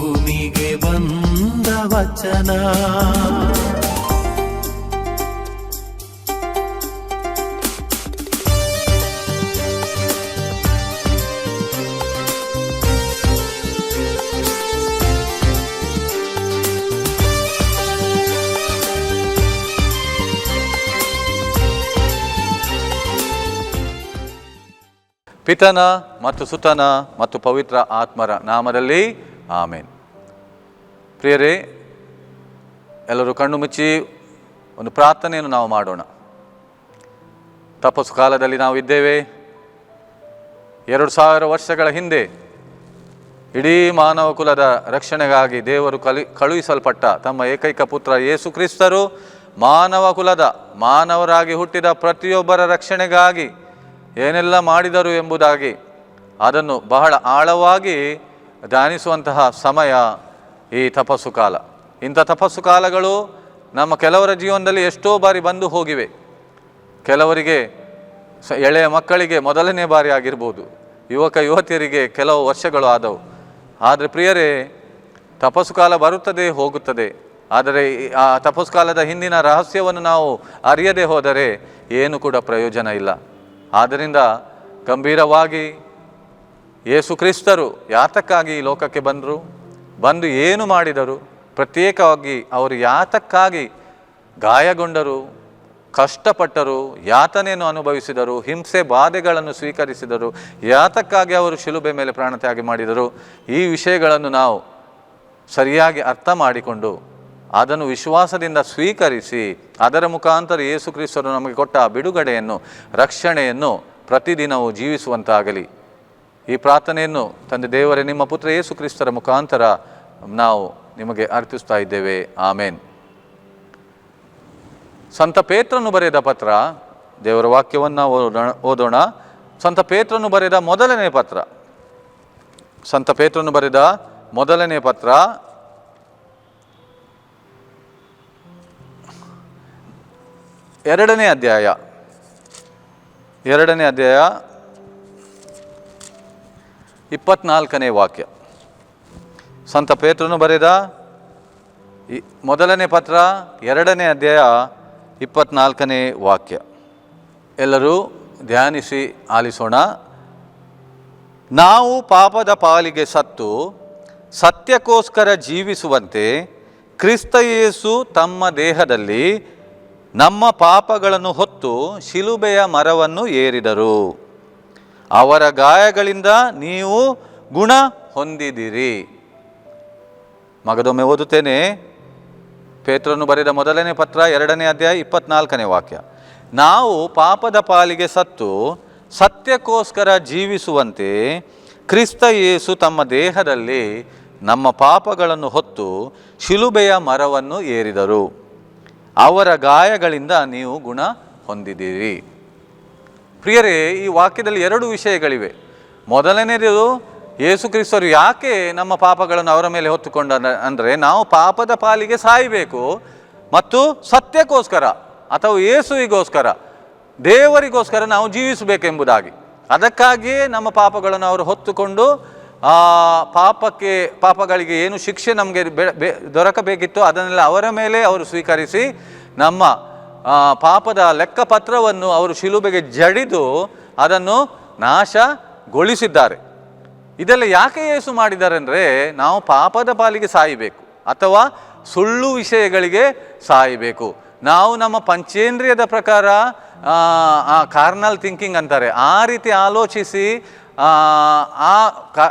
ಭೂಮಿಗೆ ಬಂದ ವಚನ. ಪಿತನ ಮತ್ತು ಸುತನ ಮತ್ತು ಪವಿತ್ರ ಆತ್ಮರ ನಾಮದಲ್ಲಿ ಆಮೇನ್. ಪ್ರಿಯರೇ, ಎಲ್ಲರೂ ಕಣ್ಣು ಮುಚ್ಚಿ ಒಂದು ಪ್ರಾರ್ಥನೆಯನ್ನು ನಾವು ಮಾಡೋಣ. ತಪಸ್ಸು ಕಾಲದಲ್ಲಿ ನಾವು ಇದ್ದೇವೆ. ಎರಡು ಸಾವಿರ ವರ್ಷಗಳ ಹಿಂದೆ ಇಡೀ ಮಾನವ ಕುಲದ ರಕ್ಷಣೆಗಾಗಿ ದೇವರು ಕಲಿ, ಕಳುಹಿಸಲ್ಪಟ್ಟ ತಮ್ಮ ಏಕೈಕ ಪುತ್ರ ಯೇಸು ಕ್ರಿಸ್ತರು ಮಾನವ ಕುಲದ, ಮಾನವರಾಗಿ ಹುಟ್ಟಿದ ಪ್ರತಿಯೊಬ್ಬರ ರಕ್ಷಣೆಗಾಗಿ ಏನೆಲ್ಲ ಮಾಡಿದರು ಎಂಬುದಾಗಿ ಅದನ್ನು ಬಹಳ ಆಳವಾಗಿ ಧ್ಯಾನಿಸುವಂತಹ ಸಮಯ ಈ ತಪಸ್ಸು ಕಾಲ. ಇಂಥ ತಪಸ್ಸು ಕಾಲಗಳು ನಮ್ಮ ಕೆಲವರ ಜೀವನದಲ್ಲಿ ಎಷ್ಟೋ ಬಾರಿ ಬಂದು ಹೋಗಿವೆ. ಕೆಲವರಿಗೆ ಸ, ಎಳೆಯ ಮಕ್ಕಳಿಗೆ ಮೊದಲನೇ ಬಾರಿ ಆಗಿರ್ಬೋದು. ಯುವಕ ಯುವತಿಯರಿಗೆ ಕೆಲವು ವರ್ಷಗಳು ಆದವು. ಆದರೆ ಪ್ರಿಯರೇ, ತಪಸ್ಸು ಕಾಲ ಬರುತ್ತದೆ ಹೋಗುತ್ತದೆ. ಆದರೆ ಆ ತಪಸ್ಸು ಕಾಲದ ಹಿಂದಿನ ರಹಸ್ಯವನ್ನು ನಾವು ಅರಿಯದೆ ಹೋದರೆ ಏನು ಕೂಡ ಪ್ರಯೋಜನ ಇಲ್ಲ. ಆದ್ದರಿಂದ ಗಂಭೀರವಾಗಿ ಯೇಸು ಕ್ರಿಸ್ತರು ಯಾತಕ್ಕಾಗಿ ಈ ಲೋಕಕ್ಕೆ ಬಂದರು? ಬಂದು ಏನು ಮಾಡಿದರು? ಪ್ರತ್ಯೇಕವಾಗಿ ಅವರು ಯಾತಕ್ಕಾಗಿ ಗಾಯಗೊಂಡರು? ಕಷ್ಟಪಟ್ಟರು? ಯಾತನೆಯನ್ನು ಅನುಭವಿಸಿದರು? ಹಿಂಸೆ ಬಾಧೆಗಳನ್ನು ಸ್ವೀಕರಿಸಿದರು? ಯಾತಕ್ಕಾಗಿ ಅವರು ಶಿಲುಬೆ ಮೇಲೆ ಪ್ರಾಣತ್ಯಾಗಿ ಮಾಡಿದರು? ಈ ವಿಷಯಗಳನ್ನು ನಾವು ಸರಿಯಾಗಿ ಅರ್ಥ ಮಾಡಿಕೊಂಡು ಅದನ್ನು ವಿಶ್ವಾಸದಿಂದ ಸ್ವೀಕರಿಸಿ ಅದರ ಮುಖಾಂತರ ಯೇಸು ಕ್ರಿಸ್ತರು ನಮಗೆ ಕೊಟ್ಟ ಬಿಡುಗಡೆಯನ್ನು, ರಕ್ಷಣೆಯನ್ನು ಪ್ರತಿದಿನವೂ ಜೀವಿಸುವಂತಾಗಲಿ. ಈ ಪ್ರಾರ್ಥನೆಯನ್ನು ತಂದೆ ದೇವರೇ, ನಿಮ್ಮ ಪುತ್ರ ಯೇಸು ಕ್ರಿಸ್ತರ ಮುಖಾಂತರ ನಾವು ನಿಮಗೆ ಅರ್ಪಿಸ್ತಾ ಇದ್ದೇವೆ. ಆಮೇನ್. ಸಂತ ಪೇತ್ರನು ಬರೆದ ಪತ್ರ, ದೇವರ ವಾಕ್ಯವನ್ನು ಓದೋಣ ಓದೋಣ. ಸಂತ ಪೇತ್ರನು ಬರೆದ ಮೊದಲನೇ ಪತ್ರ. ಸಂತ ಪೇತ್ರನು ಬರೆದ ಮೊದಲನೇ ಪತ್ರ. ಎರಡನೇ ಅಧ್ಯಾಯ. ಎರಡನೇ ಅಧ್ಯಾಯ ಇಪ್ಪತ್ನಾಲ್ಕನೇ ವಾಕ್ಯ. ಸಂತ ಪೇತ್ರನು ಬರೆದ ಮೊದಲನೇ ಪತ್ರ, ಎರಡನೇ ಅಧ್ಯಾಯ, ಇಪ್ಪತ್ನಾಲ್ಕನೇ ವಾಕ್ಯ. ಎಲ್ಲರೂ ಧ್ಯಾನಿಸಿ ಆಲಿಸೋಣ. ನಾವು ಪಾಪದ ಪಾಲಿಗೆ ಸತ್ತು, ಸತ್ಯಕ್ಕೋಸ್ಕರ ಜೀವಿಸುವಂತೆ ಕ್ರಿಸ್ತಯೇಸು ತಮ್ಮ ದೇಹದಲ್ಲಿ ನಮ್ಮ ಪಾಪಗಳನ್ನು ಹೊತ್ತು ಶಿಲುಬೆಯ ಮರವನ್ನು ಏರಿದರು. ಅವರ ಗಾಯಗಳಿಂದ ನೀವು ಗುಣ ಹೊಂದಿದಿರಿ. ಮಗದೊಮ್ಮೆ ಓದುತ್ತೇನೆ. ಪೇತ್ರನು ಬರೆದ ಮೊದಲನೇ ಪತ್ರ, ಎರಡನೇ ಅಧ್ಯಾಯ, ಇಪ್ಪತ್ನಾಲ್ಕನೇ ವಾಕ್ಯ. ನಾವು ಪಾಪದ ಪಾಲಿಗೆ ಸತ್ತು, ಸತ್ಯಕ್ಕೋಸ್ಕರ ಜೀವಿಸುವಂತೆ ಕ್ರಿಸ್ತ ಯೇಸು ತಮ್ಮ ದೇಹದಲ್ಲಿ ನಮ್ಮ ಪಾಪಗಳನ್ನು ಹೊತ್ತು ಶಿಲುಬೆಯ ಮರವನ್ನು ಏರಿದರು. ಅವರ ಗಾಯಗಳಿಂದ ನೀವು ಗುಣ ಹೊಂದಿದ್ದೀರಿ ಪ್ರಿಯರೇ, ಈ ವಾಕ್ಯದಲ್ಲಿ ಎರಡು ವಿಷಯಗಳಿವೆ. ಮೊದಲನೇದು ಯೇಸು ಕ್ರಿಸ್ತರು ಯಾಕೆ ನಮ್ಮ ಪಾಪಗಳನ್ನು ಅವರ ಮೇಲೆ ಹೊತ್ತುಕೊಂಡ ಅಂದರೆ ನಾವು ಪಾಪದ ಪಾಲಿಗೆ ಸಾಯಬೇಕು ಮತ್ತು ಸತ್ಯಕ್ಕೋಸ್ಕರ ಅಥವಾ ಯೇಸುವಿಗೋಸ್ಕರ, ದೇವರಿಗೋಸ್ಕರ ನಾವು ಜೀವಿಸಬೇಕೆಂಬುದಾಗಿ. ಅದಕ್ಕಾಗಿಯೇ ನಮ್ಮ ಪಾಪಗಳನ್ನು ಅವರು ಹೊತ್ತುಕೊಂಡು ಪಾಪಕ್ಕೆ, ಪಾಪಗಳಿಗೆ ಏನು ಶಿಕ್ಷೆ ನಮಗೆ ಬೆ- ದೊರಕಬೇಕಿತ್ತು ಅದನ್ನೆಲ್ಲ ಅವರ ಮೇಲೆ ಅವರು ಸ್ವೀಕರಿಸಿ ನಮ್ಮ ಪಾಪದ ಲೆಕ್ಕಪತ್ರವನ್ನು ಅವರು ಶಿಲುಬೆಗೆ ಜಡಿದು ಅದನ್ನು ನಾಶಗೊಳಿಸಿದ್ದಾರೆ. ಇದೆಲ್ಲ ಯಾಕೆ ಯೇಸು ಮಾಡಿದ್ದಾರೆ ಅಂದರೆ ನಾವು ಪಾಪದ ಪಾಲಿಗೆ ಸಾಯಬೇಕು ಅಥವಾ ಸುಳ್ಳು ವಿಷಯಗಳಿಗೆ ಸಾಯಬೇಕು. ನಾವು ನಮ್ಮ ಪಂಚೇಂದ್ರಿಯದ ಪ್ರಕಾರ ಕಾರ್ನಲ್ ಥಿಂಕಿಂಗ್ ಅಂತಾರೆ. ಆ ರೀತಿ ಆಲೋಚಿಸಿ ಆ,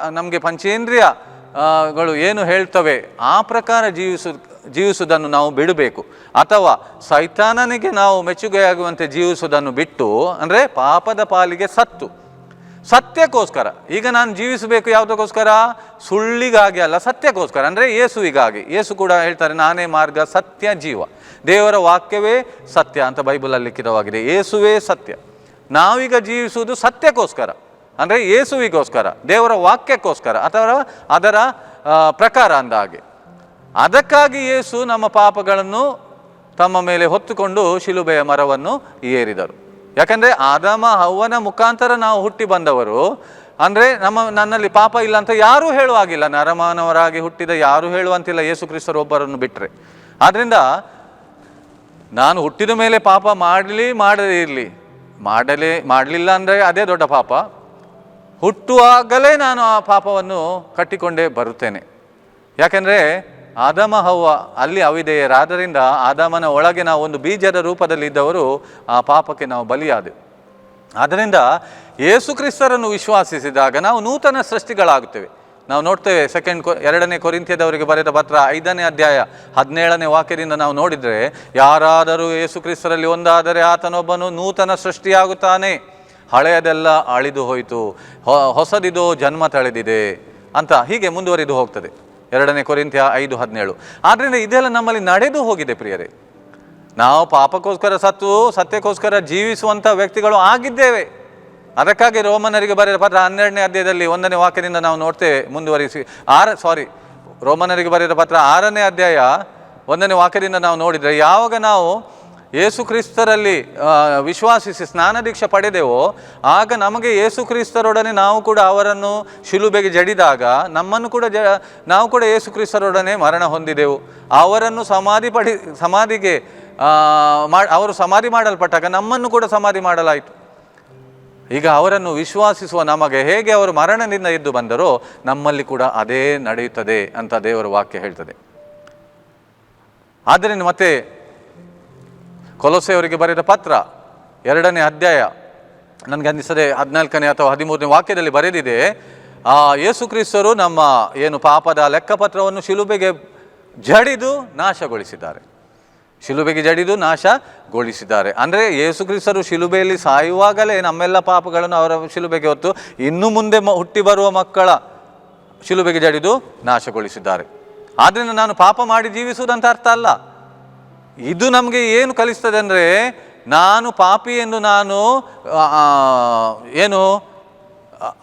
ನಮಗೆ ಪಂಚೇಂದ್ರಿಯಗಳು ಗಳು ಏನು ಹೇಳ್ತವೆ ಆ ಪ್ರಕಾರ ಜೀವಿಸು ಜೀವಿಸುವುದನ್ನು ನಾವು ಬಿಡಬೇಕು. ಅಥವಾ ಸೈತಾನನಿಗೆ ನಾವು ಮೆಚ್ಚುಗೆಯಾಗುವಂತೆ ಜೀವಿಸುವುದನ್ನು ಬಿಟ್ಟು, ಅಂದರೆ ಪಾಪದ ಪಾಲಿಗೆ ಸತ್ತು. ಸತ್ಯಕ್ಕೋಸ್ಕರ. ಈಗ ನಾನು ಜೀವಿಸಬೇಕು ಯಾವುದಕ್ಕೋಸ್ಕರ? ಸುಳ್ಳಿಗಾಗಿ ಅಲ್ಲ, ಸತ್ಯಕ್ಕೋಸ್ಕರ. ಅಂದರೆ ಯೇಸುವಿಗಾಗಿ. ಯೇಸು ಕೂಡ ಹೇಳ್ತಾರೆ, ನಾನೇ ಮಾರ್ಗ, ಸತ್ಯ, ಜೀವ. ದೇವರ ವಾಕ್ಯವೇ ಸತ್ಯ ಅಂತ ಬೈಬಲಲ್ಲಿ ಲಿಖಿತವಾಗಿದೆ ಯೇಸುವೇ ಸತ್ಯ. ನಾವೀಗ ಜೀವಿಸುವುದು ಸತ್ಯಕ್ಕೋಸ್ಕರ. ಅಂದರೆ ಯೇಸುವಿಗೋಸ್ಕರ, ದೇವರ ವಾಕ್ಯಕ್ಕೋಸ್ಕರ, ಅಥವಾ ಅದರ ಪ್ರಕಾರ ಅಂದ ಹಾಗೆ. ಅದಕ್ಕಾಗಿ ಯೇಸು ನಮ್ಮ ಪಾಪಗಳನ್ನು ತಮ್ಮ ಮೇಲೆ ಹೊತ್ತುಕೊಂಡು ಶಿಲುಬೆಯ ಮರವನ್ನು ಏರಿದರು. ಯಾಕಂದರೆ ಆದಮ ಹವ್ವನ ಮುಖಾಂತರ ನಾವು ಹುಟ್ಟಿ ಬಂದವರು, ಅಂದರೆ ನಮ್ಮ, ನನ್ನಲ್ಲಿ ಪಾಪ ಇಲ್ಲ ಅಂತ ಯಾರೂ ಹೇಳುವಾಗಿಲ್ಲ ನರಮಾನವರಾಗಿ ಹುಟ್ಟಿದ ಯಾರೂ ಹೇಳುವಂತಿಲ್ಲ ಯೇಸು ಕ್ರಿಸ್ತರು ಒಬ್ಬರನ್ನು ಬಿಟ್ಟರೆ ಆದ್ದರಿಂದ ನಾನು ಹುಟ್ಟಿದ ಮೇಲೆ ಪಾಪ ಮಾಡಲಿ, ಮಾಡದೇ ಇರಲಿ. ಮಾಡಲೇ, ಮಾಡಲಿಲ್ಲ ಅಂದರೆ ಅದೇ ದೊಡ್ಡ ಪಾಪ. ಹುಟ್ಟುವಾಗಲೇ ನಾನು ಆ ಪಾಪವನ್ನು ಕಟ್ಟಿಕೊಂಡೇ ಬರುತ್ತೇನೆ. ಯಾಕೆಂದರೆ ಆದಮ ಹವ್ವ, ಅಲ್ಲಿ ಅವಿದೆಯರಾದ್ದರಿಂದ ಆದಮನ ಒಳಗೆ ನಾವು ಒಂದು ಬೀಜದ ರೂಪದಲ್ಲಿ ಇದ್ದವರು, ಆ ಪಾಪಕ್ಕೆ ನಾವು ಬಲಿಯಾದೆವು. ಆದ್ದರಿಂದ ಯೇಸು ಕ್ರಿಸ್ತರನ್ನು ವಿಶ್ವಾಸಿಸಿದಾಗ ನಾವು ನೂತನ ಸೃಷ್ಟಿಗಳಾಗುತ್ತೇವೆ. ನಾವು ನೋಡ್ತೇವೆ ಸೆಕೆಂಡ್ ಕೊ, ಎರಡನೇ ಕೊರಿಂತ್ಯದವರಿಗೆ ಬರೆದ ಪತ್ರ ಐದನೇ ಅಧ್ಯಾಯ ಹದಿನೇಳನೇ ವಾಕ್ಯದಿಂದ ನಾವು ನೋಡಿದರೆ, ಯಾರಾದರೂ ಯೇಸು ಕ್ರಿಸ್ತರಲ್ಲಿ ಒಂದಾದರೆ ಆತನೊಬ್ಬನು ನೂತನ ಸೃಷ್ಟಿಯಾಗುತ್ತಾನೆ. ಹಳೆಯದೆಲ್ಲ ಅಳಿದು ಹೋಯಿತು. ಹೊಸದಿದು ಜನ್ಮ ತಳೆದಿದೆ ಅಂತ ಹೀಗೆ ಮುಂದುವರಿದು ಹೋಗ್ತದೆ. ಎರಡನೇ ಕೊರಿಂತ್ಯ ಐದು ಹದಿನೇಳು. ಆದ್ದರಿಂದ ಇದೆಲ್ಲ ನಮ್ಮಲ್ಲಿ ನಡೆದು ಹೋಗಿದೆ ಪ್ರಿಯರೇ. ನಾವು ಪಾಪಕ್ಕೋಸ್ಕರ ಸತ್ತು, ಸತ್ಯಕ್ಕೋಸ್ಕರ ಜೀವಿಸುವಂಥ ವ್ಯಕ್ತಿಗಳು ಆಗಿದ್ದೇವೆ. ಅದಕ್ಕಾಗಿ ರೋಮನರಿಗೆ ಬರೆದ ಪತ್ರ ಹನ್ನೆರಡನೇ ಅಧ್ಯಾಯದಲ್ಲಿ ಒಂದನೇ ವಾಕ್ಯದಿಂದ ನಾವು ನೋಡ್ತೇವೆ ಮುಂದುವರಿಸಿ. ಆರ ಸಾರಿ ರೋಮನರಿಗೆ ಬರೆದ ಪತ್ರ ಆರನೇ ಅಧ್ಯಾಯ ಒಂದನೇ ವಾಕ್ಯದಿಂದ ನಾವು ನೋಡಿದರೆ, ಯಾವಾಗ ನಾವು ಯೇಸು ಕ್ರಿಸ್ತರಲ್ಲಿ ವಿಶ್ವಾಸಿಸಿ ಸ್ನಾನ ದೀಕ್ಷೆ ಪಡೆದೆವೋ, ಆಗ ನಮಗೆ ಯೇಸು ಕ್ರಿಸ್ತರೊಡನೆ ನಾವು ಕೂಡ ಅವರನ್ನು ಶಿಲುಬೆಗೆ ಜಡಿದಾಗ, ನಮ್ಮನ್ನು ಕೂಡ ಜ, ನಾವು ಕೂಡ ಯೇಸು ಕ್ರಿಸ್ತರೊಡನೆ ಮರಣ ಹೊಂದಿದೆವು. ಅವರನ್ನು ಸಮಾಧಿ ಪಡಿ, ಸಮಾಧಿಗೆ ಅವರು ಸಮಾಧಿ ಮಾಡಲ್ಪಟ್ಟಾಗ ನಮ್ಮನ್ನು ಕೂಡ ಸಮಾಧಿ ಮಾಡಲಾಯಿತು. ಈಗ ಅವರನ್ನು ವಿಶ್ವಾಸಿಸುವ ನಮಗೆ ಹೇಗೆ ಅವರು ಮರಣದಿಂದ ಎದ್ದು ಬಂದರೋ, ನಮ್ಮಲ್ಲಿ ಕೂಡ ಅದೇ ನಡೆಯುತ್ತದೆ ಅಂತ ದೇವರ ವಾಕ್ಯ ಹೇಳ್ತದೆ. ಆದ್ದರಿಂದ ಮತ್ತೆ ಕೊಲೊಸೆಯವರಿಗೆ ಬರೆದ ಪತ್ರ, ಎರಡನೇ ಅಧ್ಯಾಯ, ನನಗೆ ಅನ್ನಿಸದೆ ಹದಿನಾಲ್ಕನೇ ಅಥವಾ ಹದಿಮೂರನೇ ವಾಕ್ಯದಲ್ಲಿ ಬರೆದಿದೆ, ಆ ಯೇಸು ಕ್ರಿಸ್ತರು ನಮ್ಮ ಏನು ಪಾಪದ ಲೆಕ್ಕಪತ್ರವನ್ನು ಶಿಲುಬೆಗೆ ಜಡಿದು ನಾಶಗೊಳಿಸಿದ್ದಾರೆ. ಶಿಲುಬೆಗೆ ಜಡಿದು ನಾಶಗೊಳಿಸಿದ್ದಾರೆ. ಅಂದರೆ ಯೇಸು ಕ್ರಿಸ್ತರು ಶಿಲುಬೆಯಲ್ಲಿ ಸಾಯುವಾಗಲೇ ನಮ್ಮೆಲ್ಲ ಪಾಪಗಳನ್ನು ಅವರ ಶಿಲುಬೆಗೆ ಹೊತ್ತು ಇನ್ನು ಮುಂದೆ ಮ- ಹುಟ್ಟಿ ಬರುವ ಮಕ್ಕಳ ಶಿಲುಬೆಗೆ ಜಡಿದು ನಾಶಗೊಳಿಸಿದ್ದಾರೆ. ಆದ್ದರಿಂದ ನಾನು ಪಾಪ ಮಾಡಿ ಜೀವಿಸುವುದಂತ ಅರ್ಥ ಅಲ್ಲ. ಇದು ನಮಗೆ ಏನು ಕಲಿಸ್ತದೆ ಅಂದರೆ, ನಾನು ಪಾಪಿ ಎಂದು ನಾನು ಏನು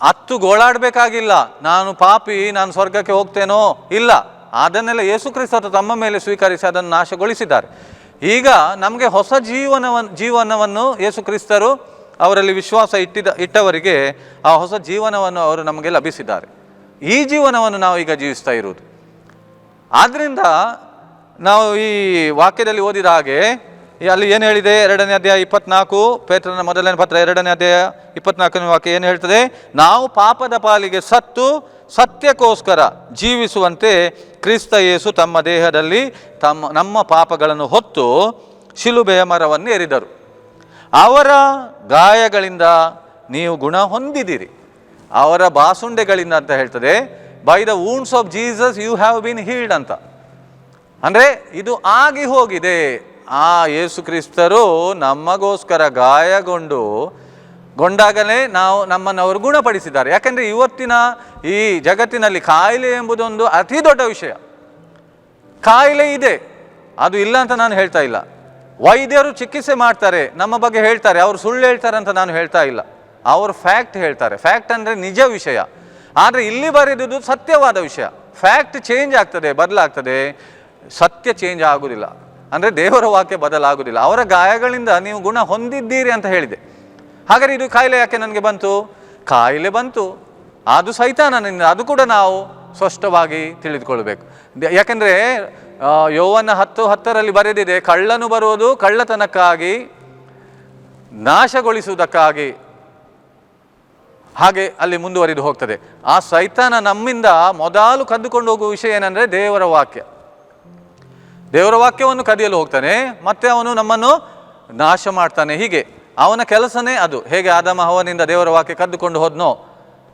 ಹತ್ತು ಗೋಳಾಡಬೇಕಾಗಿಲ್ಲ. ನಾನು ಪಾಪಿ, ನಾನು ಸ್ವರ್ಗಕ್ಕೆ ಹೋಗ್ತೇನೋ? ಇಲ್ಲ. ಅದನ್ನೆಲ್ಲ ಯೇಸು ಕ್ರಿಸ್ತರು ತಮ್ಮ ಮೇಲೆ ಸ್ವೀಕರಿಸಿ ಅದನ್ನು ನಾಶಗೊಳಿಸಿದ್ದಾರೆ. ಈಗ ನಮಗೆ ಹೊಸ ಜೀವನವನ್ನು ಜೀವನವನ್ನು ಯೇಸು ಕ್ರಿಸ್ತರು ಅವರಲ್ಲಿ ವಿಶ್ವಾಸ ಇಟ್ಟಿದ, ಇಟ್ಟವರಿಗೆ ಆ ಹೊಸ ಜೀವನವನ್ನು ಅವರು ನಮಗೆ ಲಭಿಸಿದ್ದಾರೆ. ಈ ಜೀವನವನ್ನು ನಾವು ಈಗ ಜೀವಿಸ್ತಾ ಇರುವುದು. ಆದ್ದರಿಂದ ನಾವು ಈ ವಾಕ್ಯದಲ್ಲಿ ಓದಿದ ಹಾಗೆ ಅಲ್ಲಿ ಏನು ಹೇಳಿದೆ? ಎರಡನೇ ಅಧ್ಯಾಯ ಇಪ್ಪತ್ನಾಲ್ಕು, ಪೇತ್ರನ ಮೊದಲನೇ ಪತ್ರ ಎರಡನೇ ಅಧ್ಯಾಯ ಇಪ್ಪತ್ನಾಲ್ಕನೇ ವಾಕ್ಯ ಏನು ಹೇಳ್ತದೆ? ನಾವು ಪಾಪದ ಪಾಲಿಗೆ ಸತ್ತು, ಸತ್ಯಕ್ಕೋಸ್ಕರ ಜೀವಿಸುವಂತೆ ಕ್ರಿಸ್ತ ಯೇಸು ತಮ್ಮ ದೇಹದಲ್ಲಿ ತಮ್ಮ, ನಮ್ಮ ಪಾಪಗಳನ್ನು ಹೊತ್ತು ಶಿಲುಬೆಯ ಮರವನ್ನು ಎರಿದರು. ಅವರ ಗಾಯಗಳಿಂದ ನೀವು ಗುಣ ಹೊಂದಿದಿರಿ ಅವರ ಬಾಸುಂಡೆಗಳಿಂದ ಅಂತ ಹೇಳ್ತದೆ by the wounds of Jesus you have been healed ಅಂತ. ಅಂದರೆ ಇದು ಆಗಿ ಹೋಗಿದೆ. ಆ ಯೇಸು ಕ್ರಿಸ್ತರು ನಮಗೋಸ್ಕರ ಗಾಯಗೊಂಡು ಗೊಂಡಾಗಲೇ ನಾವು ನಮ್ಮನ್ನು ಅವರು ಗುಣಪಡಿಸಿದ್ದಾರೆ. ಯಾಕೆಂದರೆ ಇವತ್ತಿನ ಈ ಜಗತ್ತಿನಲ್ಲಿ ಕಾಯಿಲೆ ಎಂಬುದೊಂದು ಅತಿ ದೊಡ್ಡ ವಿಷಯ. ಕಾಯಿಲೆ ಇದೆ. ಅದು ಇಲ್ಲ ಅಂತ ನಾನು ಹೇಳ್ತಾ ಇಲ್ಲ. ವೈದ್ಯರು ಚಿಕಿತ್ಸೆ ಮಾಡ್ತಾರೆ, ನಮ್ಮ ಬಗ್ಗೆ ಹೇಳ್ತಾರೆ, ಅವರು ಸುಳ್ಳು ಹೇಳ್ತಾರೆ ಅಂತ ನಾನು ಹೇಳ್ತಾ ಇಲ್ಲ. ಅವರು ಫ್ಯಾಕ್ಟ್ ಹೇಳ್ತಾರೆ. ಫ್ಯಾಕ್ಟ್ ಅಂದರೆ ನಿಜ ವಿಷಯ. ಆದರೆ ಇಲ್ಲಿ ಬರೆದಿದ್ದು ಸತ್ಯವಾದ ವಿಷಯ. ಫ್ಯಾಕ್ಟ್ ಚೇಂಜ್ ಆಗ್ತದೆ, ಬದಲಾಗ್ತದೆ. ಸತ್ಯ ಚೇಂಜ್ ಆಗುವುದಿಲ್ಲ ಅಂದರೆ ದೇವರ ವಾಕ್ಯ ಬದಲಾಗುವುದಿಲ್ಲ ಅವರ ಗಾಯಗಳಿಂದ ನೀವು ಗುಣ ಹೊಂದಿದ್ದೀರಿ ಅಂತ ಹೇಳಿದೆ. ಹಾಗಾದ್ರೆ ಇದು ಕಾಯಿಲೆ ಯಾಕೆ ನನಗೆ ಬಂತು? ಕಾಯಿಲೆ ಬಂತು. ಅದು ಸೈತಾನನಿಂದ ಅದು ಕೂಡ ನಾವು ಸ್ಪಷ್ಟವಾಗಿ ತಿಳಿದುಕೊಳ್ಬೇಕು. ಯಾಕೆಂದರೆ ಯೌವನ ಹತ್ತು ಹತ್ತರಲ್ಲಿ ಬರೆದಿದೆ, ಕಳ್ಳನು ಬರುವುದು ಕಳ್ಳತನಕ್ಕಾಗಿ, ನಾಶಗೊಳಿಸುವುದಕ್ಕಾಗಿ. ಹಾಗೆ ಅಲ್ಲಿ ಮುಂದುವರಿದು ಹೋಗ್ತದೆ. ಆ ಸೈತಾನ ನಮ್ಮಿಂದ ಮೊದಲು ಕದ್ದುಕೊಂಡು ಹೋಗುವ ವಿಷಯ ಏನಂದರೆ ದೇವರ ವಾಕ್ಯ. ದೇವರ ವಾಕ್ಯವನ್ನು ಕದಿಯಲು ಹೋಗ್ತಾನೆ, ಮತ್ತೆ ಅವನು ನಮ್ಮನ್ನು ನಾಶ ಮಾಡ್ತಾನೆ. ಹೀಗೆ ಅವನ ಕೆಲಸನೇ ಅದು. ಹೇಗೆ ಆದಮ ಹವನಿಂದ ದೇವರ ವಾಕ್ಯ ಕದ್ದುಕೊಂಡು ಹೋದ್ನೋ?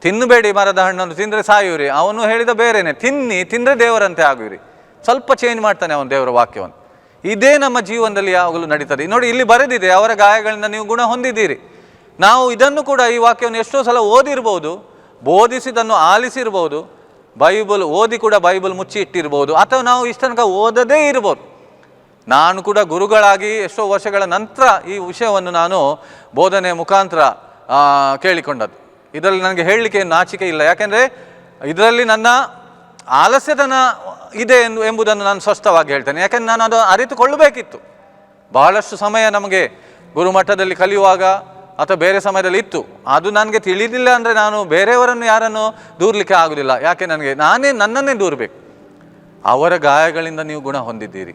ತಿನ್ನಬೇಡಿ ಮರದ ಹಣ್ಣನ್ನು, ತಿಂದರೆ ಸಾಯುವಿರಿ. ಅವನು ಹೇಳಿದ ಬೇರೆನೆ, ತಿನ್ನಿ, ತಿಂದರೆ ದೇವರಂತೆ ಆಗುವಿರಿ. ಸ್ವಲ್ಪ ಚೇಂಜ್ ಮಾಡ್ತಾನೆ ಅವನು ದೇವರ ವಾಕ್ಯವನ್ನು. ಇದೇ ನಮ್ಮ ಜೀವನದಲ್ಲಿ ಯಾವಾಗಲೂ ನಡೀತದೆ. ನೋಡಿ ಇಲ್ಲಿ ಬರೆದಿದೆ, ಅವರ ಗಾಯಗಳಿಂದ ನೀವು ಗುಣ ಹೊಂದಿದ್ದೀರಿ. ನಾವು ಇದನ್ನು ಕೂಡ ಈ ವಾಕ್ಯವನ್ನು ಎಷ್ಟೋ ಸಲ ಓದಿರ್ಬೋದು, ಬೋಧಿಸಿದನ್ನು ಆಲಿಸಿರ್ಬೋದು ಬೈಬಲ್ ಓದಿ ಕೂಡ ಬೈಬಲ್ ಮುಚ್ಚಿ ಇಟ್ಟಿರ್ಬೋದು. ಅಥವಾ ನಾವು ಇಷ್ಟು ತನಕ ಓದದೇ ಇರ್ಬೋದು. ನಾನು ಕೂಡ ಗುರುಗಳಾಗಿ ಎಷ್ಟೋ ವರ್ಷಗಳ ನಂತರ ಈ ವಿಷಯವನ್ನು ನಾನು ಬೋಧನೆ ಮುಖಾಂತರ ಕೇಳಿಕೊಂಡದ್ದು. ಇದರಲ್ಲಿ ನನಗೆ ಹೇಳಲಿಕ್ಕೆ ನಾಚಿಕೆ ಇಲ್ಲ. ಯಾಕೆಂದರೆ ಇದರಲ್ಲಿ ನನ್ನ ಆಲಸ್ಯತನ ಇದೆ ಎಂದು, ಎಂಬುದನ್ನು ನಾನು ಸ್ಪಷ್ಟವಾಗಿ ಹೇಳ್ತೇನೆ. ಯಾಕೆಂದರೆ ನಾನು ಅದು ಅರಿತುಕೊಳ್ಳಬೇಕಿತ್ತು. ಬಹಳಷ್ಟು ಸಮಯ ನಮಗೆ ಗುರುಮಠದಲ್ಲಿ ಕಲಿಯುವಾಗ ಅಥವಾ ಬೇರೆ ಸಮಯದಲ್ಲಿ ಇತ್ತು. ಅದು ನನಗೆ ತಿಳಿದಿಲ್ಲ ಅಂದರೆ ನಾನು ಬೇರೆಯವರನ್ನು ಯಾರನ್ನು ದೂರಲಿಕ್ಕೆ ಆಗುದಿಲ್ಲ. ಯಾಕೆ ನನಗೆ, ನಾನೇ ನನ್ನನ್ನೇ ದೂರಬೇಕು. ಅವರ ಗಾಯಗಳಿಂದ ನೀವು ಗುಣ ಹೊಂದಿದ್ದೀರಿ.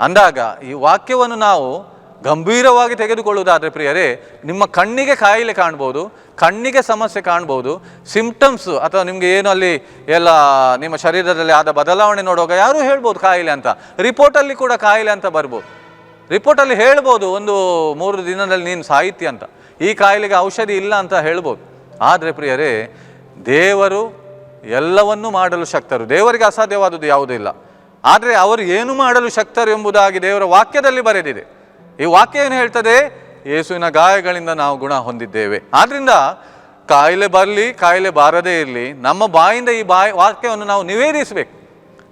ಅಂದಾಗ ಈ ವಾಕ್ಯವನ್ನು ನಾವು ಗಂಭೀರವಾಗಿ ತೆಗೆದುಕೊಳ್ಳುವುದಾದರೆ ಪ್ರಿಯರೇ, ನಿಮ್ಮ ಕಣ್ಣಿಗೆ ಕಾಯಿಲೆ ಕಾಣ್ಬೋದು, ಕಣ್ಣಿಗೆ ಸಮಸ್ಯೆ ಕಾಣ್ಬೋದು ಸಿಂಪ್ಟಮ್ಸ್ ಅಥವಾ ನಿಮಗೆ ಏನು ಅಲ್ಲಿ ಎಲ್ಲ ನಿಮ್ಮ ಶರೀರದಲ್ಲಿ ಆದ ಬದಲಾವಣೆ ನೋಡುವಾಗ ಯಾರೂ ಹೇಳ್ಬೋದು ಕಾಯಿಲೆ ಅಂತ. ರಿಪೋರ್ಟಲ್ಲಿ ಕೂಡ ಕಾಯಿಲೆ ಅಂತ ಬರ್ಬೋದು. ರಿಪೋರ್ಟಲ್ಲಿ ಹೇಳ್ಬೋದು ಒಂದು ಮೂರು ದಿನದಲ್ಲಿ ನೀನು ಸಾಹಿತ್ಯ ಅಂತ. ಈ ಕಾಯಿಲೆಗೆ ಔಷಧಿ ಇಲ್ಲ ಅಂತ ಹೇಳ್ಬೋದು. ಆದರೆ ಪ್ರಿಯರೇ, ದೇವರು ಎಲ್ಲವನ್ನೂ ಮಾಡಲು ಶಕ್ತರು. ದೇವರಿಗೆ ಅಸಾಧ್ಯವಾದುದು ಯಾವುದೂ ಇಲ್ಲ. ಆದರೆ ಅವರು ಏನು ಮಾಡಲು ಶಕ್ತರು ಎಂಬುದಾಗಿ ದೇವರ ವಾಕ್ಯದಲ್ಲಿ ಬರೆದಿದೆ. ಈ ವಾಕ್ಯ ಏನು ಹೇಳ್ತದೆ? ಯೇಸುವಿನ ಗಾಯಗಳಿಂದ ನಾವು ಗುಣ ಹೊಂದಿದ್ದೇವೆ. ಆದ್ದರಿಂದ ಕಾಯಿಲೆ ಬರಲಿ, ಕಾಯಿಲೆ ಬಾರದೇ ಇರಲಿ, ನಮ್ಮ ಬಾಯಿಂದ ಈ ಬಾಯಿ ವಾಕ್ಯವನ್ನು ನಾವು ನಿವೇದಿಸಬೇಕು.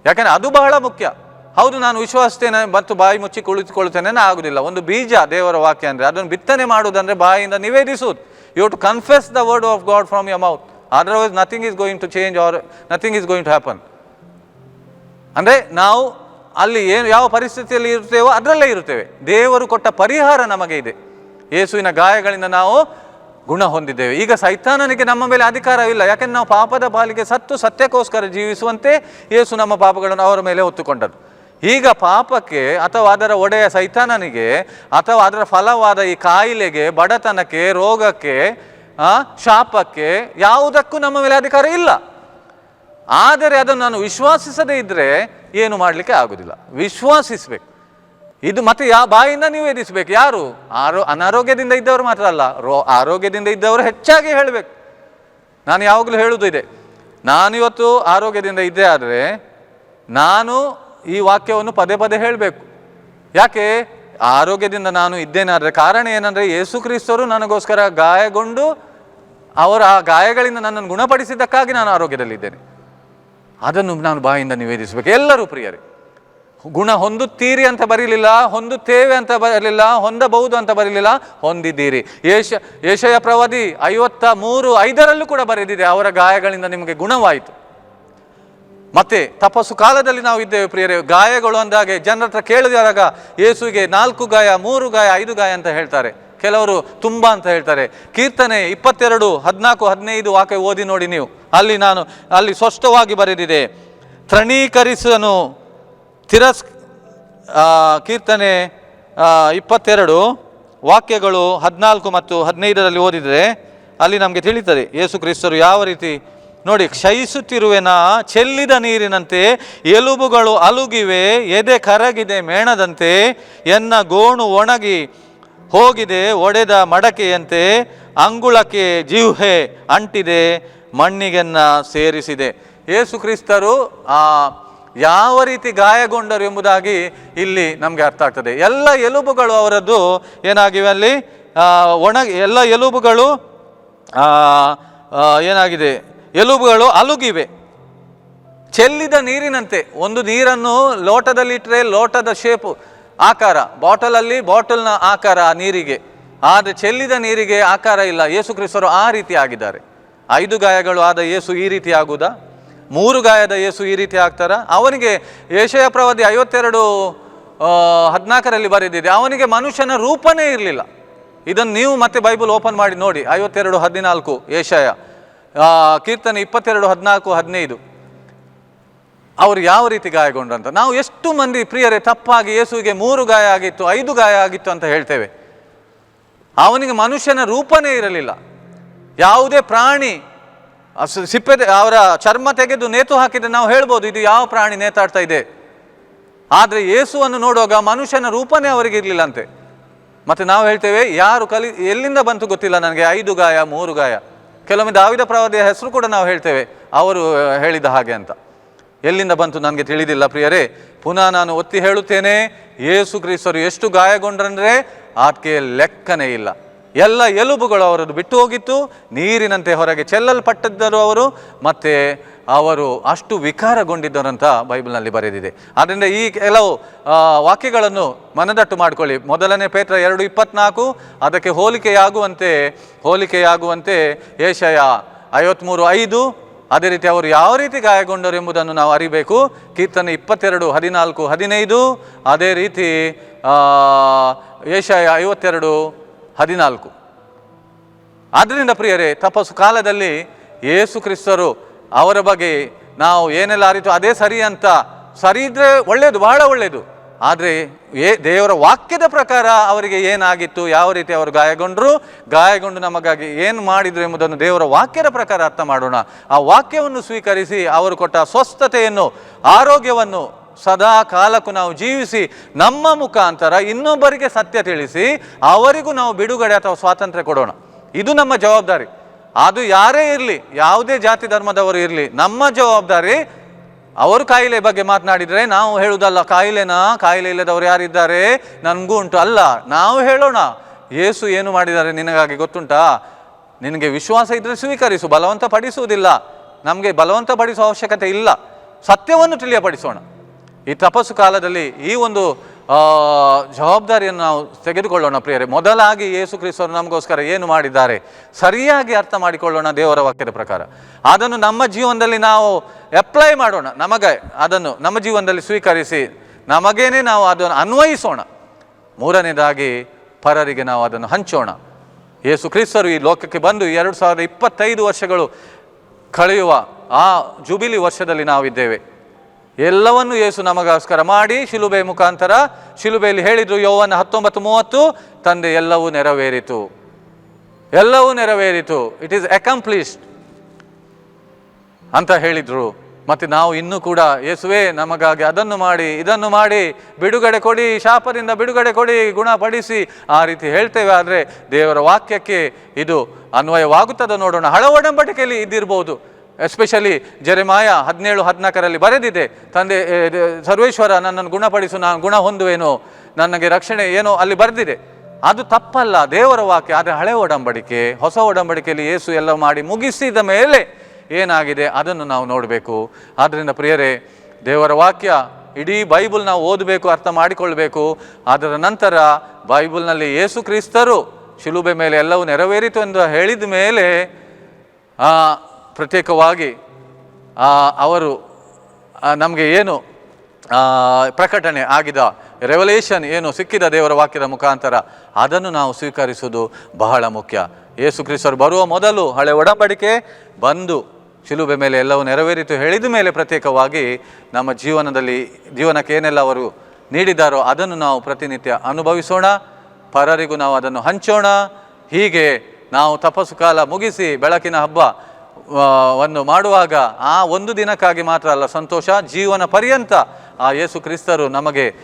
ಯಾಕಂದ್ರೆ ಅದು ಬಹಳ ಮುಖ್ಯ. ಹೌದು, ನಾನು ವಿಶ್ವಾಸಿಸ್ತೇನೆ ಮತ್ತು ಬಾಯಿ ಮುಚ್ಚಿ ಕುಳಿತುಕೊಳ್ತೇನೆ ಆಗುದಿಲ್ಲ ಒಂದು ಬೀಜ ದೇವರ ವಾಕ್ಯ ಅಂದರೆ, ಅದನ್ನು ಬಿತ್ತನೆ ಮಾಡುವುದಂದ್ರೆ ಬಾಯಿಂದ ನಿವೇದಿಸುವುದು. You to confess the word of God from your mouth otherwise nothing is going to change or nothing is going to happen ಅಂದರೆ, ನಾವು ಅಲ್ಲಿ ಏನು, ಯಾವ ಪರಿಸ್ಥಿತಿಯಲ್ಲಿ ಇರ್ತೇವೋ ಅದರಲ್ಲೇ ಇರುತ್ತೇವೆ. ದೇವರು ಕೊಟ್ಟ ಪರಿಹಾರ ನಮಗೆ ಇದೆ. ಯೇಸುವಿನ ಗಾಯಗಳಿಂದ ನಾವು ಗುಣ ಹೊಂದಿದ್ದೇವೆ. ಈಗ ಸೈತಾನನಿಗೆ ನಮ್ಮ ಮೇಲೆ ಅಧಿಕಾರವಿಲ್ಲ. ಯಾಕೆಂದ್ರೆ ನಾವು ಪಾಪದ ಬಾಲಿಗೆ ಸತ್ತು ಸತ್ಯಕ್ಕೋಸ್ಕರ ಜೀವಿಸುವಂತೆ ಯೇಸು ನಮ್ಮ ಪಾಪಗಳನ್ನು ಅವರ ಮೇಲೆ ಹೊತ್ತುಕೊಂಡದ್ದು ಈಗ ಪಾಪಕ್ಕೆ ಅಥವಾ ಅದರ ಒಡೆಯ ಸೈತಾನನಿಗೆ ಅಥವಾ ಅದರ ಫಲವಾದ ಈ ಕಾಯಿಲೆಗೆ, ಬಡತನಕ್ಕೆ, ರೋಗಕ್ಕೆ ಶಾಪಕ್ಕೆ ಯಾವುದಕ್ಕೂ ನಮ್ಮ ಮೇಲೆ ಅಧಿಕಾರ ಇಲ್ಲ. ಆದರೆ ಅದನ್ನು ನಾನು ವಿಶ್ವಾಸಿಸದೇ ಇದ್ದರೆ ಏನು ಮಾಡಲಿಕ್ಕೆ ಆಗುದಿಲ್ಲ. ವಿಶ್ವಾಸಿಸಬೇಕು. ಇದು ಮತ್ತೆ ಯಾ ಬಾಯಿಂದ ನೀವು ಯಾರು? ಆರೋ, ಅನಾರೋಗ್ಯದಿಂದ ಇದ್ದವರು ಮಾತ್ರ ಅಲ್ಲ. ರೋ, ಆರೋಗ್ಯದಿಂದ ಇದ್ದವರು ಹೆಚ್ಚಾಗಿ ಹೇಳಬೇಕು. ನಾನು ಯಾವಾಗಲೂ ಹೇಳುವುದು ಇದೆ. ನಾನಿವತ್ತು ಆರೋಗ್ಯದಿಂದ ಇದ್ದೇ ಆದರೆ ನಾನು ಈ ವಾಕ್ಯವನ್ನು ಪದೇ ಪದೇ ಹೇಳಬೇಕು. ಯಾಕೆ? ಆರೋಗ್ಯದಿಂದ ನಾನು ಇದ್ದೇನಾದರೆ ಕಾರಣ ಏನಂದರೆ ಯೇಸು ಕ್ರಿಸ್ತರು ನನಗೋಸ್ಕರ ಗಾಯಗೊಂಡು ಅವರ ಆ ಗಾಯಗಳಿಂದ ನನ್ನನ್ನು ಗುಣಪಡಿಸಿದ್ದಕ್ಕಾಗಿ ನಾನು ಆರೋಗ್ಯದಲ್ಲಿದ್ದೇನೆ. ಅದನ್ನು ನಾನು ಬಾಯಿಂದ ನಿವೇದಿಸಬೇಕು. ಎಲ್ಲರೂ ಪ್ರಿಯರೇ, ಗುಣ ಹೊಂದುತ್ತೀರಿ ಅಂತ ಬರೀಲಿಲ್ಲ, ಹೊಂದುತ್ತೇವೆ ಅಂತ ಬರಲಿಲ್ಲ, ಹೊಂದಬಹುದು ಅಂತ ಬರಲಿಲ್ಲ, ಹೊಂದಿದ್ದೀರಿ. ಏಷ ಏಷಯ ಪ್ರವಾದಿ ಐವತ್ತ ಮೂರು ಐದರಲ್ಲೂ ಕೂಡ ಬರೆದಿದೆ, ಅವರ ಗಾಯಗಳಿಂದ ನಿಮಗೆ ಗುಣವಾಯಿತು. ಮತ್ತೆ ತಪಸ್ಸು ಕಾಲದಲ್ಲಿ ನಾವು ಇದ್ದೇವೆ ಪ್ರಿಯರೇ. ಗಾಯಗಳು ಅಂದಾಗೆ ಜನರ ಹತ್ರ ಕೇಳಿದಾಗ ಯೇಸುವಿಗೆ ನಾಲ್ಕು ಗಾಯ, ಮೂರು ಗಾಯ, ಐದು ಗಾಯ ಅಂತ ಹೇಳ್ತಾರೆ. ಕೆಲವರು ತುಂಬ ಅಂತ ಹೇಳ್ತಾರೆ. ಕೀರ್ತನೆ ಇಪ್ಪತ್ತೆರಡು, ಹದಿನಾಲ್ಕು, ಹದಿನೈದು ವಾಕ್ಯ ಓದಿ ನೋಡಿ ನೀವು. ಅಲ್ಲಿ ನಾನು, ಅಲ್ಲಿ ಸ್ಪಷ್ಟವಾಗಿ ಬರೆದಿದೆ. ತ್ರಣೀಕರಿಸನು. ತಿರಸ್ ಕೀರ್ತನೆ ಇಪ್ಪತ್ತೆರಡು ವಾಕ್ಯಗಳು ಹದಿನಾಲ್ಕು ಮತ್ತು ಹದಿನೈದರಲ್ಲಿ ಓದಿದರೆ ಅಲ್ಲಿ ನಮಗೆ ತಿಳಿತದೆ ಯೇಸು ಕ್ರಿಸ್ತರು ಯಾವ ರೀತಿ ನೋಡಿ, ಕ್ಷಯಿಸುತ್ತಿರುವೆನ? ಚೆಲ್ಲಿದ ನೀರಿನಂತೆ ಎಲುಬುಗಳು ಅಲುಗಿವೆ, ಎದೆ ಕರಗಿದೆ ಮೇಣದಂತೆ, ಎನ್ನ ಗೋಣು ಒಣಗಿ ಹೋಗಿದೆ ಒಡೆದ ಮಡಕೆಯಂತೆ, ಅಂಗುಳಕ್ಕೆ ಜಿಹ್ಹೆ ಅಂಟಿದೆ, ಮಣ್ಣಿಗೆನ್ನ ಸೇರಿಸಿದೆ. ಯೇಸು ಕ್ರಿಸ್ತರು ಆ ಯಾವ ರೀತಿ ಗಾಯಗೊಂಡರು ಎಂಬುದಾಗಿ ಇಲ್ಲಿ ನಮಗೆ ಅರ್ಥ ಆಗ್ತದೆ. ಎಲ್ಲ ಎಲುಬುಗಳು ಅವರದ್ದು ಏನಾಗಿವೆ ಅಲ್ಲಿ? ಒಣ ಎಲ್ಲ ಎಲುಬುಗಳು ಏನಾಗಿದೆ? ಎಲುಬುಗಳು ಅಲುಗಿವೆ. ಚೆಲ್ಲಿದ ನೀರಿನಂತೆ, ಒಂದು ನೀರನ್ನು ಲೋಟದಲ್ಲಿಟ್ಟರೆ ಲೋಟದ ಶೇಪು ಆಕಾರ, ಬಾಟಲಲ್ಲಿ ಬಾಟಲ್ನ ಆಕಾರ ನೀರಿಗೆ. ಆದರೆ ಚೆಲ್ಲಿದ ನೀರಿಗೆ ಆಕಾರ ಇಲ್ಲ. ಯೇಸು ಕ್ರಿಸ್ತರು ಆ ರೀತಿ ಆಗಿದ್ದಾರೆ. ಐದು ಗಾಯಗಳು ಆದ ಯೇಸು ಈ ರೀತಿ ಆಗುವುದಾ ಮೂರು ಗಾಯದ ಯೇಸು ಈ ರೀತಿ ಆಗ್ತಾರ? ಅವನಿಗೆ ಏಷಯ ಪ್ರವಾದಿ ಐವತ್ತೆರಡು ಹದಿನಾಲ್ಕರಲ್ಲಿ ಬರೆದಿದೆ, ಅವನಿಗೆ ಮನುಷ್ಯನ ರೂಪನೇ ಇರಲಿಲ್ಲ. ಇದನ್ನು ನೀವು ಮತ್ತೆ ಬೈಬಲ್ ಓಪನ್ ಮಾಡಿ ನೋಡಿ, ಐವತ್ತೆರಡು ಹದಿನಾಲ್ಕು ಏಷಯ ಕೀರ್ತನೆ ಇಪ್ಪತ್ತೆರಡು ಹದಿನಾಲ್ಕು, ಹದಿನೈದು. ಅವರು ಯಾವ ರೀತಿ ಗಾಯಗೊಂಡ್ರಂತ? ನಾವು ಎಷ್ಟು ಮಂದಿ ಪ್ರಿಯರೇ, ತಪ್ಪಾಗಿ ಯೇಸುವಿಗೆ ಮೂರು ಗಾಯ ಆಗಿತ್ತು, ಐದು ಗಾಯ ಆಗಿತ್ತು ಅಂತ ಹೇಳ್ತೇವೆ. ಅವನಿಗೆ ಮನುಷ್ಯನ ರೂಪನೇ ಇರಲಿಲ್ಲ. ಯಾವುದೇ ಪ್ರಾಣಿ ಸಿಪ್ಪೆ ಅವರ ಚರ್ಮ ತೆಗೆದು ನೇತು ಹಾಕಿದ್ರೆ ನಾವು ಹೇಳ್ಬೋದು, ಇದು ಯಾವ ಪ್ರಾಣಿ ನೇತಾಡ್ತಾ ಇದೆ? ಆದರೆ ಯೇಸುವನ್ನು ನೋಡುವಾಗ ಮನುಷ್ಯನ ರೂಪನೇ ಅವರಿಗೆ ಇರಲಿಲ್ಲಂತೆ. ಮತ್ತೆ ನಾವು ಹೇಳ್ತೇವೆ, ಯಾರು ಕಲಿ, ಎಲ್ಲಿಂದ ಬಂತು ಗೊತ್ತಿಲ್ಲ ನನಗೆ, ಐದು ಗಾಯ, ಮೂರು ಗಾಯ. ಕೆಲವೊಮ್ಮೆ ದಾವಿದ ಪ್ರವಾದಿಯ ಹೆಸರು ಕೂಡ ನಾವು ಹೇಳ್ತೇವೆ. ಅವರು ಹೇಳಿದ ಹಾಗೆ ಅಂತ. ಎಲ್ಲಿಂದ ಬಂತು ನನಗೆ ತಿಳಿದಿಲ್ಲ ಪ್ರಿಯರೇ. ಪುನಃ ನಾನು ಒತ್ತಿ ಹೇಳುತ್ತೇನೆ, ಯೇಸು ಕ್ರೀಸ್ತರು ಎಷ್ಟು ಗಾಯಗೊಂಡ್ರಂದ್ರೆ ಆಕೆ ಲೆಕ್ಕನೇ ಇಲ್ಲ. ಎಲ್ಲ ಎಲುಬುಗಳು ಅವರದ್ದು ಬಿಟ್ಟು ಹೋಗಿತ್ತು, ನೀರಿನಂತೆ ಹೊರಗೆ ಚೆಲ್ಲಲ್ಪಟ್ಟಿದ್ದರು ಅವರು, ಮತ್ತೆ ಅವರು ಅಷ್ಟು ವಿಕಾರಗೊಂಡಿದ್ದರಂತ ಬೈಬಲ್ನಲ್ಲಿ ಬರೆದಿದೆ. ಆದ್ದರಿಂದ ಈ ಕೆಲವು ವಾಕ್ಯಗಳನ್ನು ಮನದಟ್ಟು ಮಾಡಿಕೊಳ್ಳಿ. ಮೊದಲನೇ ಪೇತ್ರ ಎರಡು ಇಪ್ಪತ್ನಾಲ್ಕು, ಅದಕ್ಕೆ ಹೋಲಿಕೆಯಾಗುವಂತೆ ಹೋಲಿಕೆಯಾಗುವಂತೆ ಏಷಯ ಐವತ್ತ್ಮೂರು ಐದು, ಅದೇ ರೀತಿ ಅವರು ಯಾವ ರೀತಿ ಗಾಯಗೊಂಡರು ಎಂಬುದನ್ನು ನಾವು ಅರಿಬೇಕು. ಕೀರ್ತನೆ ಇಪ್ಪತ್ತೆರಡು, ಹದಿನಾಲ್ಕು, ಹದಿನೈದು, ಅದೇ ರೀತಿ ಏಷಾಯ ಐವತ್ತೆರಡು, ಹದಿನಾಲ್ಕು. ಆದ್ದರಿಂದ ಪ್ರಿಯರೇ, ತಪಸ್ಸು ಕಾಲದಲ್ಲಿ ಯೇಸು ಕ್ರಿಸ್ತರು ಅವರ ಬಗ್ಗೆ ನಾವು ಏನೆಲ್ಲ ಅರಿತು, ಅದೇ ಸರಿ ಅಂತ ಸರಿ ಇದ್ರೆ ಒಳ್ಳೆಯದು ಬಹಳ ಒಳ್ಳೆಯದು ಆದರೆ ಏ, ದೇವರ ವಾಕ್ಯದ ಪ್ರಕಾರ ಅವರಿಗೆ ಏನಾಗಿತ್ತು, ಯಾವ ರೀತಿ ಅವರು ಗಾಯಗೊಂಡರು, ಗಾಯಗೊಂಡು ನಮಗಾಗಿ ಏನು ಮಾಡಿದರು ಎಂಬುದನ್ನು ದೇವರ ವಾಕ್ಯದ ಪ್ರಕಾರ ಅರ್ಥ ಮಾಡೋಣ. ಆ ವಾಕ್ಯವನ್ನು ಸ್ವೀಕರಿಸಿ ಅವರು ಕೊಟ್ಟ ಸ್ವಸ್ಥತೆಯನ್ನು, ಆರೋಗ್ಯವನ್ನು ಸದಾ ಕಾಲಕ್ಕೂ ನಾವು ಜೀವಿಸಿ, ನಮ್ಮ ಮುಖಾಂತರ ಇನ್ನೊಬ್ಬರಿಗೆ ಸತ್ಯ ತಿಳಿಸಿ, ಅವರಿಗೂ ನಾವು ಬಿಡುಗಡೆ ಅಥವಾ ಸ್ವಾತಂತ್ರ್ಯ ಕೊಡೋಣ. ಇದು ನಮ್ಮ ಜವಾಬ್ದಾರಿ. ಅದು ಯಾರೇ ಇರಲಿ, ಯಾವುದೇ ಜಾತಿ ಧರ್ಮದವರು ಇರಲಿ, ನಮ್ಮ ಜವಾಬ್ದಾರಿ ಅವರು ಕಾಯಿಲೆ ಬಗ್ಗೆ ಮಾತನಾಡಿದರೆ ನಾವು ಹೇಳುವುದಲ್ಲ ಕಾಯಿಲೆನಾ? ಕಾಯಿಲೆ ಇಲ್ಲದವರು ಯಾರಿದ್ದಾರೆ? ನನಗೂ ಉಂಟು. ಅಲ್ಲ, ನಾವು ಹೇಳೋಣ. ಏಸು ಏನು ಮಾಡಿದ್ದಾರೆ ನಿನಗಾಗಿ ಗೊತ್ತುಂಟಾ? ನಿನಗೆ ವಿಶ್ವಾಸ ಇದ್ದರೆ ಸ್ವೀಕರಿಸು, ಬಲವಂತ ಪಡಿಸುವುದಿಲ್ಲ. ನಮಗೆ ಬಲವಂತ ಪಡಿಸುವ ಅವಶ್ಯಕತೆ ಇಲ್ಲ. ಸತ್ಯವನ್ನು ತಿಳಿಯಪಡಿಸೋಣ. ಈ ತಪಸ್ಸು ಕಾಲದಲ್ಲಿ ಈ ಒಂದು ಜವಾಬ್ದಾರಿಯನ್ನು ನಾವು ತೆಗೆದುಕೊಳ್ಳೋಣ ಪ್ರಿಯರೇ. ಮೊದಲಾಗಿ ಯೇಸು ಕ್ರಿಸ್ತರು ನಮಗೋಸ್ಕರ ಏನು ಮಾಡಿದ್ದಾರೆ? ಸರಿಯಾಗಿ ಅರ್ಥ ಮಾಡಿಕೊಳ್ಳೋಣ ದೇವರ ವಾಕ್ಯದ ಪ್ರಕಾರ. ಅದನ್ನು ನಮ್ಮ ಜೀವನದಲ್ಲಿ ನಾವು ಅಪ್ಲೈ ಮಾಡೋಣ. ನಮಗೆ ಅದನ್ನು ನಮ್ಮ ಜೀವನದಲ್ಲಿ ಸ್ವೀಕರಿಸಿ ನಮಗೇನೆ ನಾವು ಅದನ್ನು ಅನ್ವಯಿಸೋಣ. ಮೂರನೇದಾಗಿ ಪರರಿಗೆ ನಾವು ಅದನ್ನು ಹಂಚೋಣ. ಯೇಸು ಕ್ರಿಸ್ತರು ಈ ಲೋಕಕ್ಕೆ ಬಂದು ಎರಡು ಸಾವಿರದ ಇಪ್ಪತ್ತೈದು ವರ್ಷಗಳು ಕಳೆಯುವ ಆ ಜುಬಿಲಿ ವರ್ಷದಲ್ಲಿ ನಾವಿದ್ದೇವೆ. ಎಲ್ಲವನ್ನು ಯೇಸು ನಮಗೋಸ್ಕರ ಮಾಡಿ ಶಿಲುಬೆ ಮುಖಾಂತರ ಶಿಲುಬೆಯಲ್ಲಿ ಹೇಳಿದ್ರು, ಯೌವನ ಹತ್ತೊಂಬತ್ತು ಮೂವತ್ತು, ತಂದೆ, ಎಲ್ಲವೂ ನೆರವೇರಿತು. ಎಲ್ಲವೂ ನೆರವೇರಿತು. ಇಟ್ ಈಸ್ ಅಕಂಪ್ಲಿಷ್ಡ್ ಅಂತ ಹೇಳಿದರು. ಮತ್ತೆ ನಾವು ಇನ್ನೂ ಕೂಡ ಯೇಸುವೆ, ನಮಗಾಗಿ ಅದನ್ನು ಮಾಡಿ, ಇದನ್ನು ಮಾಡಿ, ಬಿಡುಗಡೆ ಕೊಡಿ, ಶಾಪದಿಂದ ಬಿಡುಗಡೆ ಕೊಡಿ, ಗುಣಪಡಿಸಿ, ಆ ರೀತಿ ಹೇಳ್ತೇವೆ. ಆದರೆ ದೇವರ ವಾಕ್ಯಕ್ಕೆ ಇದು ಅನ್ವಯವಾಗುತ್ತದೆ ನೋಡೋಣ. ಹಳ ಒಡಂಬಡಿಕೆಯಲ್ಲಿ ಇದ್ದಿರ್ಬೋದು. ಎಸ್ಪೆಷಲಿ ಜೆರೆಮಾಯ ಹದಿನೇಳು, ಹದಿನಾಲ್ಕರಲ್ಲಿ ಬರೆದಿದೆ, ತಂದೆ ಸರ್ವೇಶ್ವರ ನನ್ನನ್ನು ಗುಣಪಡಿಸು, ನಾನು ಗುಣ ಹೊಂದುವೇನೋ, ನನಗೆ ರಕ್ಷಣೆ ಏನೋ? ಅಲ್ಲಿ ಬರೆದಿದೆ. ಅದು ತಪ್ಪಲ್ಲ, ದೇವರ ವಾಕ್ಯ, ಆದರೆ ಹಳೆ ಒಡಂಬಡಿಕೆ, ಹೊಸ ಒಡಂಬಡಿಕೆಯಲ್ಲಿ ಏಸು ಎಲ್ಲ ಮಾಡಿ ಮುಗಿಸಿದ ಮೇಲೆ ಏನಾಗಿದೆ? ಅದನ್ನು ನಾವು ನೋಡಬೇಕು. ಆದ್ದರಿಂದ ಪ್ರಿಯರೇ, ದೇವರ ವಾಕ್ಯ ಇಡೀ ಬೈಬಲ್ ನಾವು ಓದಬೇಕು, ಅರ್ಥ ಮಾಡಿಕೊಳ್ಬೇಕು. ಅದರ ನಂತರ ಬೈಬಲ್ನಲ್ಲಿ ಏಸು ಕ್ರಿಸ್ತರು ಶಿಲುಬೆ ಮೇಲೆ ಎಲ್ಲವೂ ನೆರವೇರಿತು ಎಂದು ಹೇಳಿದ ಮೇಲೆ ಪ್ರತ್ಯೇಕವಾಗಿ ಅವರು ನಮಗೆ ಏನು ಪ್ರಕಟಣೆ ಆಗಿದ ರೆವಲೇಷನ್ ಏನು ಸಿಕ್ಕಿದ ದೇವರ ವಾಕ್ಯದ ಮುಖಾಂತರ, ಅದನ್ನು ನಾವು ಸ್ವೀಕರಿಸುವುದು ಬಹಳ ಮುಖ್ಯ. ಯೇಸು ಕ್ರಿಸ್ತರು ಬರುವ ಮೊದಲು ಹಳೆ ಒಡಂಬಡಿಕೆ ಬಂದು, ಶಿಲುಬೆ ಮೇಲೆ ಎಲ್ಲವೂ ನೆರವೇರಿತು. ಹೇಳಿದ ಮೇಲೆ ಪ್ರತ್ಯೇಕವಾಗಿ ನಮ್ಮ ಜೀವನದಲ್ಲಿ, ಜೀವನಕ್ಕೆ ಏನೆಲ್ಲ ಅವರು ನೀಡಿದ್ದಾರೋ ಅದನ್ನು ನಾವು ಪ್ರತಿನಿತ್ಯ ಅನುಭವಿಸೋಣ. ಪರರಿಗೂ ನಾವು ಅದನ್ನು ಹಂಚೋಣ. ಹೀಗೆ ನಾವು ತಪಸ್ಸು ಕಾಲ ಮುಗಿಸಿ ಬೆಳಕಿನ ಹಬ್ಬ ವನ್ನು ಮಾಡುವಾಗ ಆ ಒಂದು ದಿನಕ್ಕಾಗಿ ಮಾತ್ರ ಅಲ್ಲ, ಸಂತೋಷ, ಜೀವನ ಪರ್ಯಂತ ಆ ಯೇಸು ಕ್ರಿಸ್ತರು ನಮಗೆ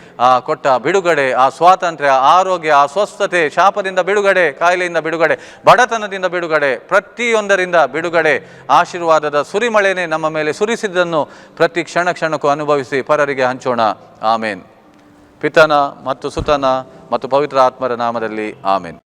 ಕೊಟ್ಟ ಬಿಡುಗಡೆ, ಆ ಸ್ವಾತಂತ್ರ್ಯ, ಆರೋಗ್ಯ, ಆ ಸ್ವಸ್ಥತೆ, ಶಾಪದಿಂದ ಬಿಡುಗಡೆ, ಕಾಯಿಲೆಯಿಂದ ಬಿಡುಗಡೆ, ಬಡತನದಿಂದ ಬಿಡುಗಡೆ, ಪ್ರತಿಯೊಂದರಿಂದ ಬಿಡುಗಡೆ, ಆಶೀರ್ವಾದದ ಸುರಿಮಳೆನೇ ನಮ್ಮ ಮೇಲೆ ಸುರಿಸಿದ್ದನ್ನು ಪ್ರತಿ ಕ್ಷಣ ಕ್ಷಣಕ್ಕೂ ಅನುಭವಿಸಿ ಪರರಿಗೆ ಹಂಚೋಣ. ಆಮೇನ್. ಪಿತನ ಮತ್ತು ಸುತನ ಮತ್ತು ಪವಿತ್ರ ಆತ್ಮರ ನಾಮದಲ್ಲಿ ಆಮೇನ್.